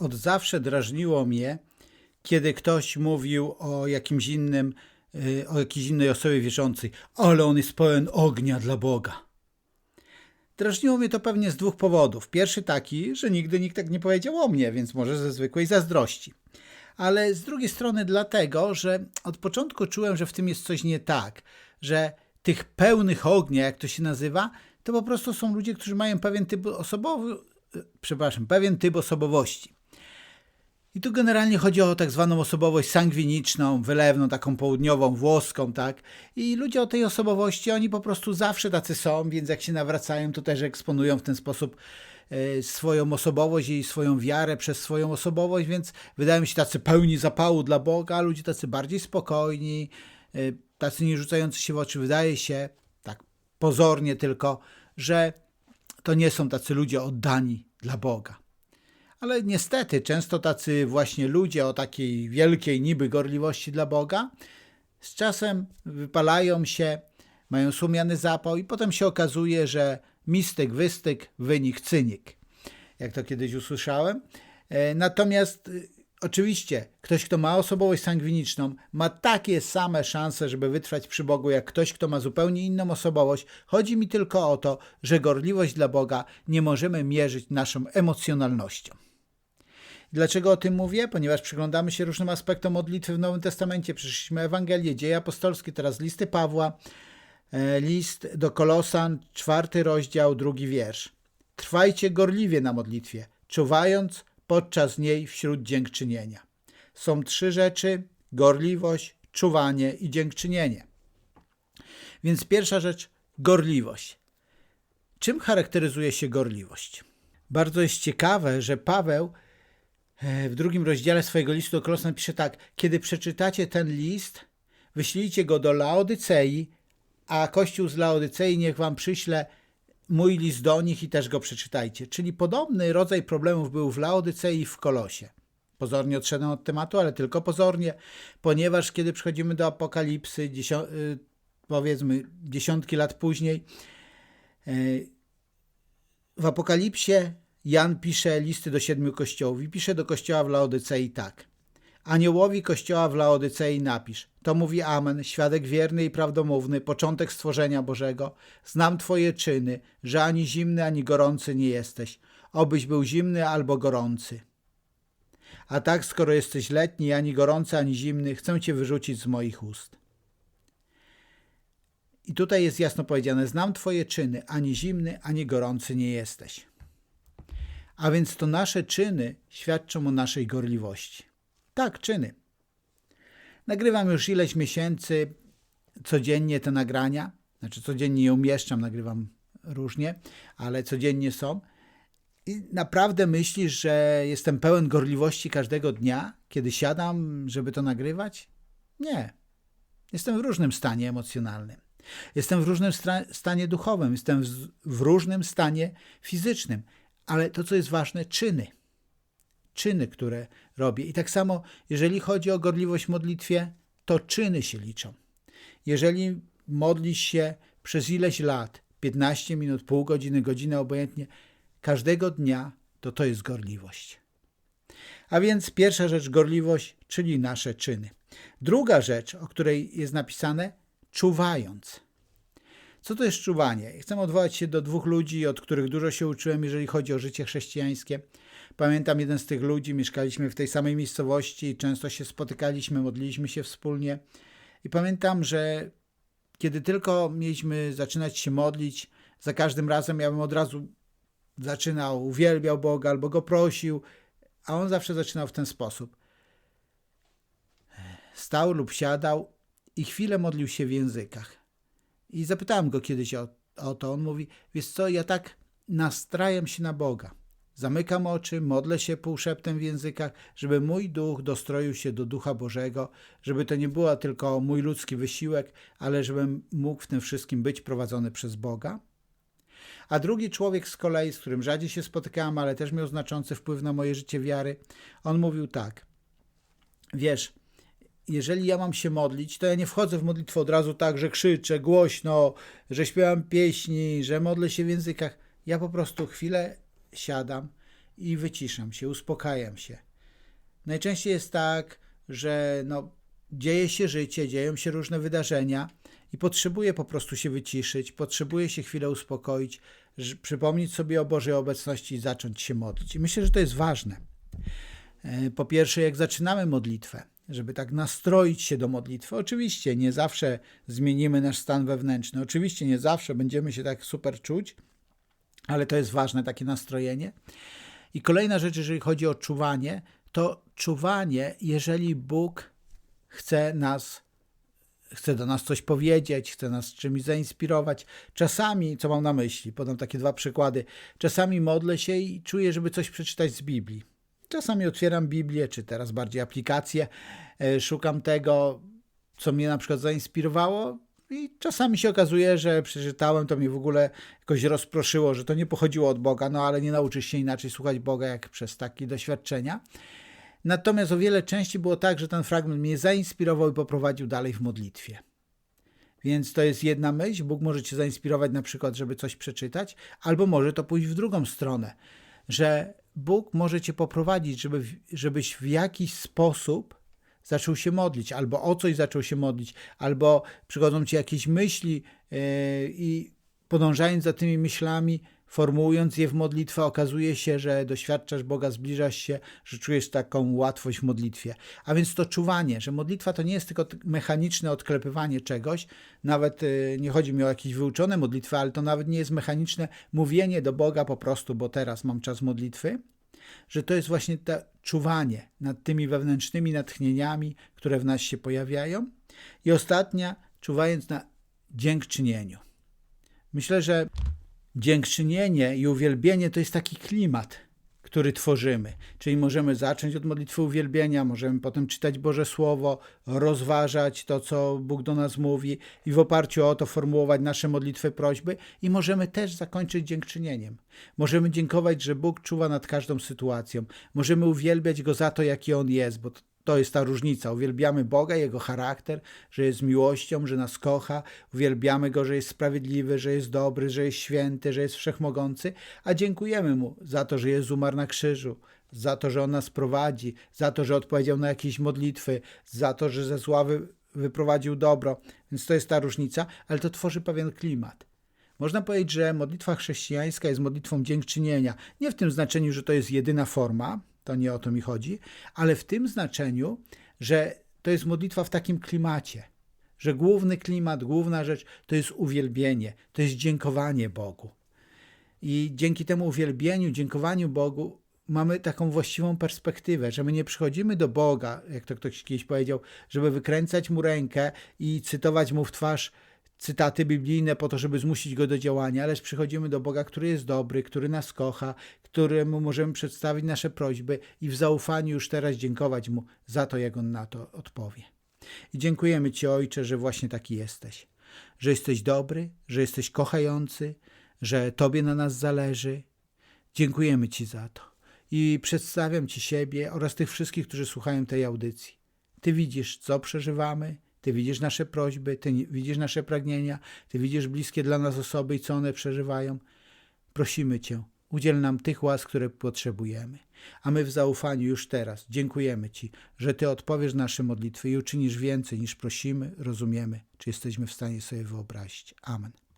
od zawsze drażniło mnie, kiedy ktoś mówił o jakimś innym, y, o jakiejś innej osobie wierzącej, ale on jest pełen ognia dla Boga. Drażniło mnie to pewnie z dwóch powodów. Pierwszy taki, że nigdy nikt tak nie powiedział o mnie, więc może ze zwykłej zazdrości. Ale z drugiej strony dlatego, że od początku czułem, że w tym jest coś nie tak, że tych pełnych ognia, jak to się nazywa, to po prostu są ludzie, którzy mają pewien typ osobowy, przepraszam, pewien typ osobowości. I tu generalnie chodzi o tak zwaną osobowość sangwiniczną, wylewną, taką południową, włoską, tak? I ludzie o tej osobowości, oni po prostu zawsze tacy są, więc jak się nawracają, to też eksponują w ten sposób e, swoją osobowość i swoją wiarę przez swoją osobowość, więc wydają się tacy pełni zapału dla Boga, a ludzie tacy bardziej spokojni, e, tacy nie rzucający się w oczy. Wydaje się, tak pozornie tylko, że to nie są tacy ludzie oddani dla Boga. Ale niestety często tacy właśnie ludzie o takiej wielkiej niby gorliwości dla Boga z czasem wypalają się, mają słomiany zapał i potem się okazuje, że mistyk, wystyk, wynik, cynik. Jak to kiedyś usłyszałem. E, natomiast y, oczywiście ktoś, kto ma osobowość sangwiniczną, ma takie same szanse, żeby wytrwać przy Bogu, jak ktoś, kto ma zupełnie inną osobowość. Chodzi mi tylko o to, że gorliwość dla Boga nie możemy mierzyć naszą emocjonalnością. Dlaczego o tym mówię? Ponieważ przyglądamy się różnym aspektom modlitwy w Nowym Testamencie. Przeszliśmy Ewangelię, Dzieje Apostolskie, teraz listy Pawła, e, list do Kolosan, czwarty rozdział, drugi wiersz. Trwajcie gorliwie na modlitwie, czuwając podczas niej wśród dziękczynienia. Są trzy rzeczy: gorliwość, czuwanie i dziękczynienie. Więc pierwsza rzecz gorliwość. Czym charakteryzuje się gorliwość? Bardzo jest ciekawe, że Paweł w drugim rozdziale swojego listu do Kolosan pisze tak: Kiedy przeczytacie ten list, wyślijcie go do Laodycei, a Kościół z Laodycei niech wam przyśle mój list do nich i też go przeczytajcie. Czyli podobny rodzaj problemów był w Laodycei i w Kolosie. Pozornie odszedłem od tematu, ale tylko pozornie, ponieważ kiedy przechodzimy do Apokalipsy, y, powiedzmy dziesiątki lat później, y, w Apokalipsie Jan pisze listy do siedmiu kościołów i pisze do kościoła w Laodycei tak. Aniołowi kościoła w Laodycei napisz. To mówi Amen, świadek wierny i prawdomówny, początek stworzenia Bożego. Znam Twoje czyny, że ani zimny, ani gorący nie jesteś. Obyś był zimny albo gorący. A tak, skoro jesteś letni, ani gorący, ani zimny, chcę Cię wyrzucić z moich ust. I tutaj jest jasno powiedziane: Znam Twoje czyny, ani zimny, ani gorący nie jesteś. A więc to nasze czyny świadczą o naszej gorliwości. Tak, czyny. Nagrywam już ileś miesięcy codziennie te nagrania. Znaczy, codziennie je umieszczam, nagrywam różnie, ale codziennie są. I naprawdę myślisz, że jestem pełen gorliwości każdego dnia, kiedy siadam, żeby to nagrywać? Nie. Jestem w różnym stanie emocjonalnym. Jestem w różnym stanie duchowym, jestem w różnym stanie fizycznym ale to, co jest ważne, czyny. Czyny, które robię. I tak samo, jeżeli chodzi o gorliwość w modlitwie, to czyny się liczą. Jeżeli modlisz się przez ileś lat, 15 minut, pół godziny, godzinę, obojętnie, każdego dnia, to to jest gorliwość. A więc pierwsza rzecz gorliwość, czyli nasze czyny. Druga rzecz, o której jest napisane, czuwając. Co to jest czuwanie? Chcę odwołać się do dwóch ludzi, od których dużo się uczyłem, jeżeli chodzi o życie chrześcijańskie. Pamiętam jeden z tych ludzi, mieszkaliśmy w tej samej miejscowości, często się spotykaliśmy, modliliśmy się wspólnie. I pamiętam, że kiedy tylko mieliśmy zaczynać się modlić, za każdym razem ja bym od razu zaczynał, uwielbiał Boga albo go prosił, a on zawsze zaczynał w ten sposób. Stał lub siadał i chwilę modlił się w językach. I zapytałem go kiedyś o, o to. On mówi: Wiesz co, ja tak nastrajam się na Boga. Zamykam oczy, modlę się półszeptem w językach, żeby mój duch dostroił się do ducha Bożego, żeby to nie było tylko mój ludzki wysiłek, ale żebym mógł w tym wszystkim być prowadzony przez Boga. A drugi człowiek z kolei, z którym rzadziej się spotykałem, ale też miał znaczący wpływ na moje życie wiary, on mówił tak: Wiesz, jeżeli ja mam się modlić, to ja nie wchodzę w modlitwę od razu tak, że krzyczę głośno, że śpiewam pieśni, że modlę się w językach. Ja po prostu chwilę siadam i wyciszam się, uspokajam się. Najczęściej jest tak, że no, dzieje się życie, dzieją się różne wydarzenia i potrzebuję po prostu się wyciszyć, potrzebuję się chwilę uspokoić, przypomnieć sobie o Bożej obecności i zacząć się modlić. I myślę, że to jest ważne. E, po pierwsze, jak zaczynamy modlitwę, żeby tak nastroić się do modlitwy. Oczywiście nie zawsze zmienimy nasz stan wewnętrzny, oczywiście nie zawsze będziemy się tak super czuć, ale to jest ważne, takie nastrojenie. I kolejna rzecz, jeżeli chodzi o czuwanie, to czuwanie, jeżeli Bóg chce nas, chce do nas coś powiedzieć, chce nas czymś zainspirować. Czasami, co mam na myśli, podam takie dwa przykłady. Czasami modlę się i czuję, żeby coś przeczytać z Biblii. Czasami otwieram Biblię, czy teraz bardziej aplikację, e, szukam tego, co mnie na przykład zainspirowało, i czasami się okazuje, że przeczytałem, to mnie w ogóle jakoś rozproszyło, że to nie pochodziło od Boga, no ale nie nauczysz się inaczej słuchać Boga, jak przez takie doświadczenia. Natomiast o wiele częściej było tak, że ten fragment mnie zainspirował i poprowadził dalej w modlitwie. Więc to jest jedna myśl. Bóg może cię zainspirować na przykład, żeby coś przeczytać, albo może to pójść w drugą stronę, że Bóg może cię poprowadzić, żeby, żebyś w jakiś sposób zaczął się modlić, albo o coś zaczął się modlić, albo przychodzą ci jakieś myśli yy, i podążając za tymi myślami, formułując je w modlitwę, okazuje się, że doświadczasz Boga, zbliżasz się, że czujesz taką łatwość w modlitwie. A więc to czuwanie, że modlitwa to nie jest tylko mechaniczne odklepywanie czegoś, nawet yy, nie chodzi mi o jakieś wyuczone modlitwy, ale to nawet nie jest mechaniczne mówienie do Boga po prostu, bo teraz mam czas modlitwy, że to jest właśnie to czuwanie nad tymi wewnętrznymi natchnieniami, które w nas się pojawiają. I ostatnia, czuwając na dziękczynieniu. Myślę, że dziękczynienie i uwielbienie to jest taki klimat, który tworzymy. Czyli możemy zacząć od modlitwy uwielbienia, możemy potem czytać Boże Słowo, rozważać to, co Bóg do nas mówi i w oparciu o to formułować nasze modlitwy, prośby i możemy też zakończyć dziękczynieniem. Możemy dziękować, że Bóg czuwa nad każdą sytuacją. Możemy uwielbiać Go za to, jaki On jest, bo to jest ta różnica. Uwielbiamy Boga, Jego charakter, że jest miłością, że nas kocha. Uwielbiamy Go, że jest sprawiedliwy, że jest dobry, że jest święty, że jest wszechmogący. A dziękujemy Mu za to, że jest umarł na krzyżu, za to, że On nas prowadzi, za to, że odpowiedział na jakieś modlitwy, za to, że ze sławy wyprowadził dobro. Więc to jest ta różnica, ale to tworzy pewien klimat. Można powiedzieć, że modlitwa chrześcijańska jest modlitwą dziękczynienia. Nie w tym znaczeniu, że to jest jedyna forma, to nie o to mi chodzi, ale w tym znaczeniu, że to jest modlitwa w takim klimacie, że główny klimat, główna rzecz to jest uwielbienie, to jest dziękowanie Bogu. I dzięki temu uwielbieniu, dziękowaniu Bogu mamy taką właściwą perspektywę, że my nie przychodzimy do Boga, jak to ktoś kiedyś powiedział, żeby wykręcać mu rękę i cytować mu w twarz cytaty biblijne po to, żeby zmusić go do działania, lecz przychodzimy do Boga, który jest dobry, który nas kocha, któremu możemy przedstawić nasze prośby i w zaufaniu już teraz dziękować Mu za to, jak On na to odpowie. I dziękujemy Ci, Ojcze, że właśnie taki jesteś, że jesteś dobry, że jesteś kochający, że Tobie na nas zależy. Dziękujemy Ci za to. I przedstawiam Ci siebie oraz tych wszystkich, którzy słuchają tej audycji. Ty widzisz, co przeżywamy, ty widzisz nasze prośby, Ty widzisz nasze pragnienia, Ty widzisz bliskie dla nas osoby i co one przeżywają. Prosimy Cię, udziel nam tych łask, które potrzebujemy. A my w zaufaniu już teraz dziękujemy Ci, że Ty odpowiesz nasze modlitwy i uczynisz więcej niż prosimy, rozumiemy, czy jesteśmy w stanie sobie wyobrazić. Amen.